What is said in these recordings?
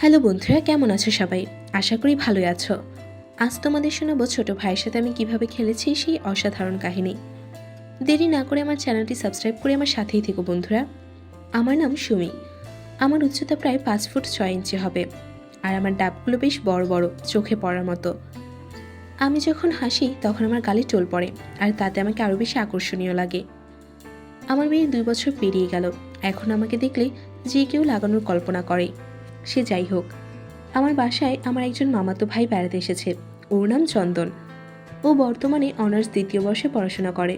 Hello বন্ধুরা, কেমন আছো সবাই? আশা করি ভালোই আছো। আজ তোমাদের শোনাবো ছোট ভাইয়ের সাথে আমি কীভাবে খেলেছি সেই অসাধারণ কাহিনী। দেরি না করে আমার চ্যানেলটি সাবস্ক্রাইব করে আমার সাথেই থেকো বন্ধুরা। আমার নাম সুমি। আমার উচ্চতা প্রায় পাঁচ ফুট ছয় ইঞ্চি হবে আর আমার ডাবগুলো বেশ বড় বড়, চোখে পড়ার মতো। আমি যখন হাসি তখন আমার গালে টোল পড়ে আর তাতে আমাকে আরও বেশি আকর্ষণীয় লাগে। আমার মেয়ে দুই বছর পেরিয়ে গেল। এখন আমাকে দেখলে যে কেউ লাগানোর কল্পনা করে। সে যাই হোক। আমার বাসায় আমার একজন মামাতো ভাই বেড়াতে এসেছে। ওর নাম চন্দন। ও বর্তমানে অনার্স দ্বিতীয় বর্ষে পড়াশোনা করে।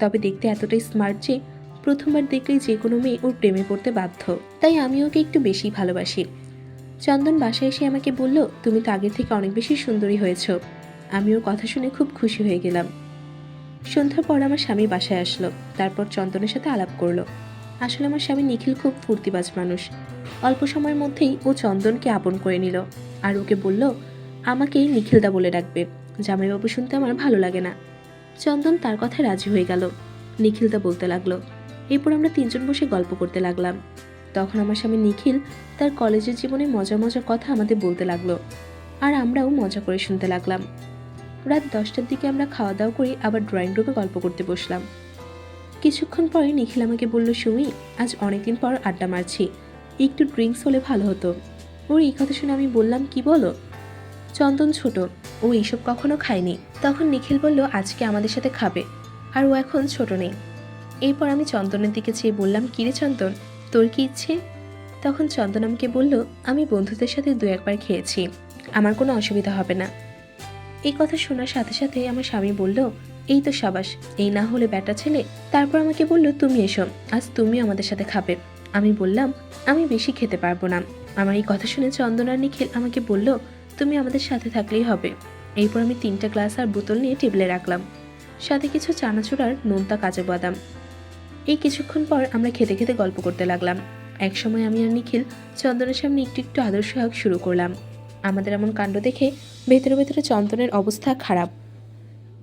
তবে দেখতে এতটাই স্মার্ট যে প্রথমবার দেখলেই যে কোনো মেয়ে ওর প্রেমে পড়তে বাধ্য। তাই আমি ওকে একটু বেশি ভালোবাসি। চন্দন বাসায় এসে আমাকে বলল, তুমি তো আগের থেকে অনেক বেশি সুন্দরী হয়েছ। আমি ওর কথা শুনে খুব খুশি হয়ে গেলাম। সন্ধ্যার পর আমার স্বামী বাসায় আসলো। তারপর চন্দনের সাথে আলাপ করল। আসলে আমার স্বামী নিখিল খুব ফুর্তিবাজ মানুষ। অল্প সময়ের মধ্যেই ও চন্দনকে আপন করে নিল। আর ওকে বলল আমাকেই নিখিলদা বলে ডাকবে। জামাইবাবু শুনতে আমার ভালো লাগে না। চন্দন তার কথায় রাজি হয়ে গেল। নিখিলদা বলতে লাগল, এরপর আমরা তিনজন বসে গল্প করতে লাগলাম। তখন আমার স্বামী নিখিল তার কলেজের জীবনে মজা মজার কথা আমাদের বলতে লাগল। আর আমরাও মজা করে শুনতে লাগলাম। রাত দশটার দিকে আমরা খাওয়া দাওয়া করে আবার ড্রয়িং রুমে গল্প করতে বসলাম। কিছুক্ষণ পরে নিখিল আমাকে বলল, সুমি, আজ অনেকদিন পর আড্ডা মারছি। একটু ড্রিঙ্কস হলে ভালো হতো। ওর এই কথা শুনে আমি বললাম, কি বলো? চন্দন ছোট, ও এইসব কখনো খায়নি। তখন নিখিল বলল, আজকে আমাদের সাথে খাবে। আর ও এখন ছোট নেই। এরপর আমি চন্দনের দিকে চেয়ে বললাম কিরে চন্দন, তোর কি ইচ্ছে? তখন চন্দন আমাকে বলল, আমি বন্ধুদের সাথে দু একবার খেয়েছি। আমার কোনো অসুবিধা হবে না। এই কথা শোনার সাথে সাথে আমার স্বামী বলল এই তো সাবাস, এই না হলে ব্যাটা ছেলে? তারপর আমাকে বলল, তুমি এসো, আজ তুমি আমাদের সাথে খাবে। আমি বললাম, আমি বেশি খেতে পারব না। আমার এই কথা শুনে চন্দন আর নিখিল আমাকে বলল, তুমি আমাদের সাথে থাকলেই হবে। এরপর আমি তিনটা গ্লাস আর বোতল নিয়ে টেবিলে রাখলাম। সাথে কিছু চানাচুর আর নোনতা কাজু বাদাম। এই কিছুক্ষণ পর আমরা খেতে খেতে গল্প করতে লাগলাম। এক সময় আমি আর নিখিল চন্দনের সামনে একটু একটু আদর্শ হক শুরু করলাম। আমাদের এমন কাণ্ড দেখে ভেতরে ভেতরে চন্দনের অবস্থা খারাপ।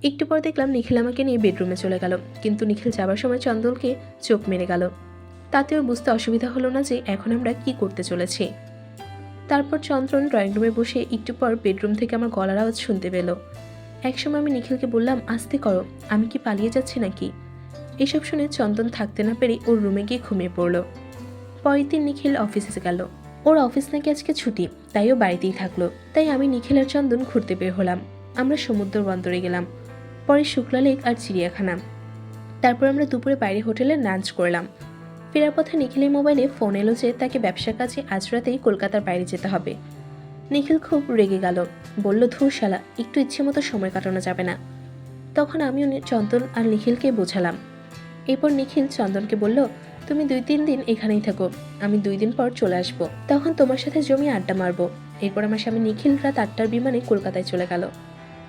একটু পর দেখলাম নিখিল আমাকে নিয়ে বেডরুমে চলে গেল, কিন্তু নিখিল যাবার সময় চন্দনকে চোখ মেরে গেল। তাতেও বুঝতে অসুবিধা হলো না যে এখন আমরা কি করতে চলেছি। তারপর চন্দ্রন ড্রয়িং রুমে বসে একটু পর বেডরুম থেকে আমার গলার আওয়াজ শুনতে পেল। একসময় আমি নিখিলকে বললাম, আস্তে করো, আমি কি পালিয়ে যাচ্ছি নাকি? এসব শুনে চন্দন থাকতে না পেরে ওর রুমে গিয়ে ঘুমিয়ে পড়ল। পরের দিন নিখিল অফিসে গেল। ওর অফিস নাকি আজকে ছুটি, তাই ও বাড়িতেই থাকল। তাই আমি নিখিল আর চন্দন ঘুরতে বের হলাম। আমরা সমুদ্র বন্দরে গেলাম। পরে শুক্লা লেক আর চিড়িয়াখানা। তারপর আমরা দুপুরে বাইরে হোটেলে লাঞ্চ করলাম। ফেরার পথে নিখিলের মোবাইলে ফোন এলো যে তাকে ব্যবসার কাজে আজ রাতেই কলকাতার বাইরে যেতে হবে। নিখিল খুব রেগে গেল। বলল, ধুর শালা, একটু ইচ্ছে মতো সময় কাটানো যাবে না। তখন আমি চন্দন আর নিখিলকে বোঝালাম। এরপর নিখিল চন্দনকে বলল, তুমি দুই তিন দিন এখানেই থাকো, আমি দুই দিন পর চলে আসব। তখন তোমার সাথে জমি আড্ডা মারবো। এরপর আমার স্বামী নিখিল রাত আটটার বিমানে কলকাতায় চলে গেল।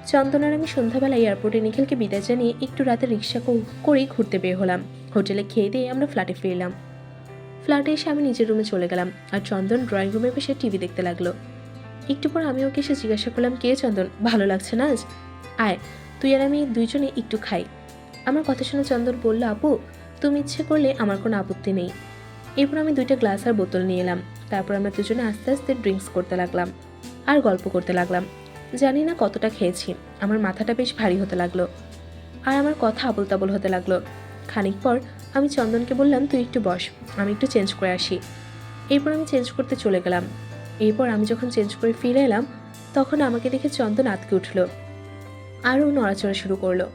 চন্দন আর আমি সন্ধ্যাবেলা এয়ারপোর্টে নিখিলকে বিদায় জানিয়ে একটু রাতে রিক্সা করেই ঘুরতে বের হলাম। হোটেলে খেয়ে দিয়ে আমরা ফ্ল্যাটে ফিরলাম। ফ্ল্যাটে এসে আমি নিজের রুমে চলে গেলাম আর চন্দন ড্রয়িং রুমে বসে টিভি দেখতে লাগল। একটু পর আমি ওকে এসে জিজ্ঞাসা করলাম, কে চন্দন? ভালো লাগছে না আজ? আয়, তুই আর আমি দুইজনে একটু খাই। আমার কথা শুনে চন্দন বলল, আপু, তুমি ইচ্ছে করলে আমার কোনো আপত্তি নেই। এরপর আমি দুইটা গ্লাস আর বোতল নিয়ে এলাম। তারপর আমরা দুজনে আস্তে আস্তে ড্রিঙ্কস করতে লাগলাম আর গল্প করতে লাগলাম। জানি না কতটা খেয়েছি। আমার মাথাটা বেশ ভারী হতে লাগল। আর আমার কথা আবল তাবল হতে লাগল। খানিক পর আমি চন্দনকে বললাম, তুই একটু বস, আমি একটু চেঞ্জ করে আসি। এরপর আমি চেঞ্জ করতে চলে গেলাম। এরপর আমি যখন চেঞ্জ করে ফিরে এলাম, তখন আমাকে দেখে চন্দন আতকে উঠল আরও নড়াচড়া শুরু করল।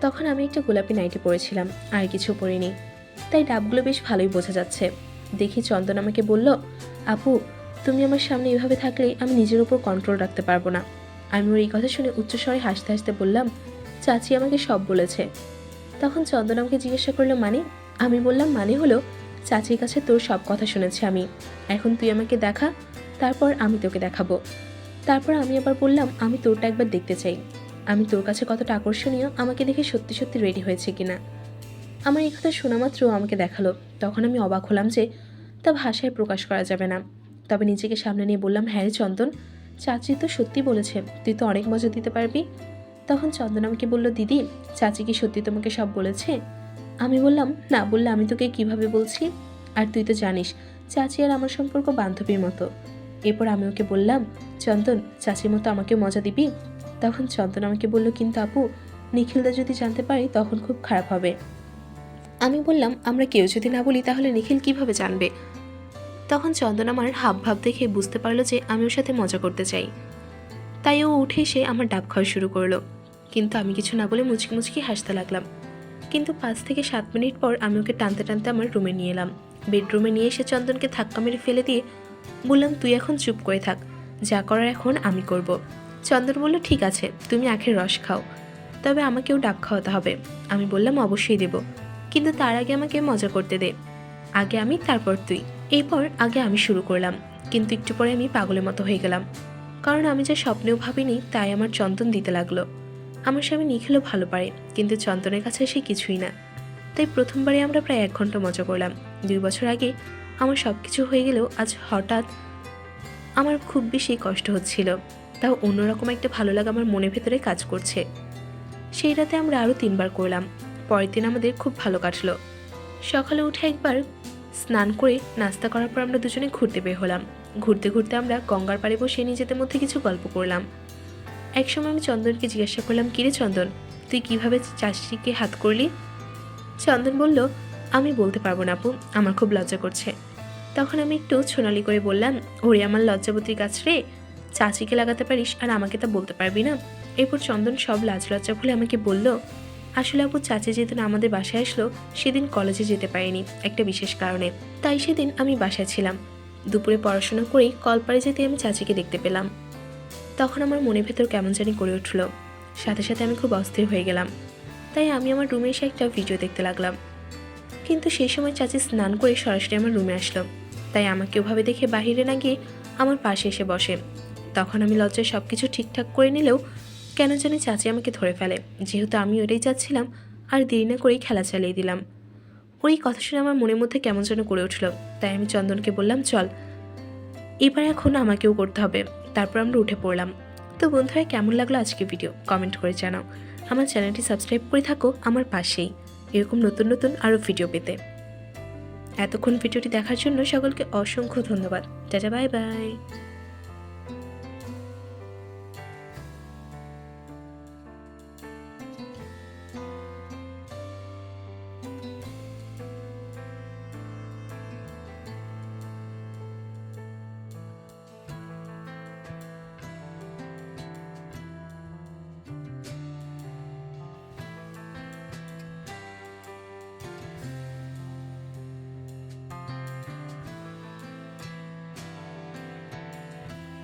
তখন আমি একটা গোলাপি নাইটি পরেছিলাম, আর কিছু পরিনি। তাই ডাবগুলো বেশ ভালোই বোঝা যাচ্ছে। দেখি চন্দন আমাকে বলল, আপু, তুমি আমার সামনে এভাবে থাকলে আমি নিজের উপর কন্ট্রোল রাখতে পারব না। আমি ওর এই কথা শুনে উচ্চস্বরে হাসতে হাসতে বললাম, চাচি আমাকে সব বলেছে। তখন চন্দন আমাকে জিজ্ঞাসা করল মানে? আমি বললাম মানে হলো, চাচির কাছে তোর সব কথা শুনেছি আমি। এখন তুই আমাকে দেখা, তারপর আমি তোকে দেখাবো। তারপর আমি আবার বললাম, আমি তোরটা একবার দেখতে চাই। আমি তোর কাছে কতটা আকর্ষণীয়, আমাকে দেখে সত্যি সত্যি রেডি হয়েছে কিনা? আমার এই কথা শোনা মাত্র আমাকে দেখাল। তখন আমি অবাক হলাম যে, তা ভাষায় প্রকাশ করা যাবে না। তবে নিজেকে সামনে নিয়ে বললাম হ্যাঁ চন্দন চাচি তো সত্যি বলেছে, তুই তো অনেক মজা দিতে পারবি। তখন চন্দন আমাকে বলল, দিদি, চাচি কি সত্যি তোমাকে সব বলেছে? আমি বললাম, না, বললে আমি তোকে কীভাবে বলছি? আর তুই তো জানিস, চাচি আর আমার সম্পর্ক বান্ধবীর মতো। এরপর আমি ওকে বললাম, চন্দন, চাচির মতো আমাকে মজা দিবি? তখন চন্দন আমাকে বলল, কিন্তু আপু, নিখিলদা যদি জানতে পারি, তখন খুব খারাপ হবে। আমি বললাম, আমরা কেউ যদি না বলি, তাহলে নিখিল কীভাবে জানবে? তখন চন্দন আমার হাব ভাব দেখে বুঝতে পারল যে আমি ওর সাথে মজা করতে চাই। তাই ও উঠে এসে আমার ডাব খাওয়া শুরু করল। কিন্তু আমি কিছু না বলে মুচকি মুচকি হাসতে লাগলাম। কিন্তু পাঁচ থেকে সাত মিনিট পর আমি ওকে টানতে টানতে আমার রুমে নিয়ে এলাম। বেডরুমে নিয়ে এসে চন্দনকে ধাক্কা মেরে ফেলে দিয়ে বললাম, তুই এখন চুপ করে থাক। যা করার এখন আমি করব। চন্দন বলল, ঠিক আছে, তুমি আখের রস খাও। তবে আমাকেও ডাব খাওয়াতে হবে। আমি বললাম, অবশ্যই দেব। কিন্তু তার আগে আমাকে মজা করতে দে। আগে আমি, তারপর তুই। এরপর আগে আমি শুরু করলাম, কিন্তু একটু পরে আমি পাগলের মতো হয়ে গেলাম। কারণ আমি যা স্বপ্নেও ভাবিনি, তাই আমার চন্দন দিতে লাগল। আমার স্বামী নিখিলও ভালো পারে, কিন্তু চন্দনের কাছে সে কিছুই না। তাই প্রথমবারে আমরা প্রায় এক ঘণ্টা মজা করলাম। দুই বছর আগে আমার সব কিছু হয়ে গেলেও আজ হঠাৎ আমার খুব বেশি কষ্ট হচ্ছিল। তাও অন্যরকম একটা ভালো লাগা আমার মনের ভেতরে কাজ করছে। সেই রাতে আমরা আরও তিনবার করলাম। পরের দিন আমাদের খুব ভালো কাটলো। সকালে উঠে একবার স্নান করে নাস্তা করার পর আমরা দুজনে ঘুরতে বের হলাম। ঘুরতে ঘুরতে আমরা গঙ্গার পাড়ে বসে নিজেদের মধ্যে কিছু গল্প করলাম। একসময় আমি চন্দনকে জিজ্ঞাসা করলাম কিরে চন্দন? তুই কীভাবে চাষিকে হাত করলি? চন্দন বলল, আমি বলতে পারব না আপু, আমার খুব লজ্জা করছে। তখন আমি একটু ছোনালি করে বললাম, ওরে আমার লজ্জাবতীর গাছ রে চাচিকে লাগাতে পারিস আর আমাকে তা বলতে পারবি না? এরপর চন্দন সব লাজ লজ্জা ভুলে আমাকে বলল আসলে আপু, চাচি যেদিন আমাদের বাসায় আসলো, সেদিন কলেজে যেতে পারিনি, একটা বিশেষ কারণে। তাই সেদিন আমি বাসায় ছিলাম। দুপুরে পড়াশোনা করেই কলপাড়ে যেতে আমি চাচিকে দেখতে পেলাম। তখন আমার মনের ভেতর কেমন জানি করে উঠল। সাথে সাথে আমি খুব অস্থির হয়ে গেলাম। তাই আমি আমার রুমে এসে একটা ভিডিও দেখতে লাগলাম। কিন্তু সেই সময় চাচি স্নান করে সরাসরি আমার রুমে আসলো। তাই আমাকে ওভাবে দেখে বাহিরে না গিয়ে আমার পাশে এসে বসে। তখন আমি লজ্জায় সব কিছু ঠিকঠাক করে নিলেও কেন জানি চাচি আমাকে ধরে ফেলে। যেহেতু আমি ওটাই যাচ্ছিলাম আর দেরি না করেই খেলা চালিয়ে দিলাম। ওই কথা শুনে আমার মনের মধ্যে কেমন যেন করে উঠল। তাই আমি চন্দনকে বললাম, চল। এবার এখন আমাকেও করতে হবে। তারপর আমরা উঠে পড়লাম। তো বন্ধুরা, কেমন লাগল আজকে ভিডিও কমেন্ট করে জানাও। আমার চ্যানেলটি সাবস্ক্রাইব করে থাকো আমার পাশেই। এরকম নতুন নতুন আরও ভিডিও পেতে। এতক্ষণ ভিডিওটি দেখার জন্য সকলকে অসংখ্য ধন্যবাদ। Tata bye bye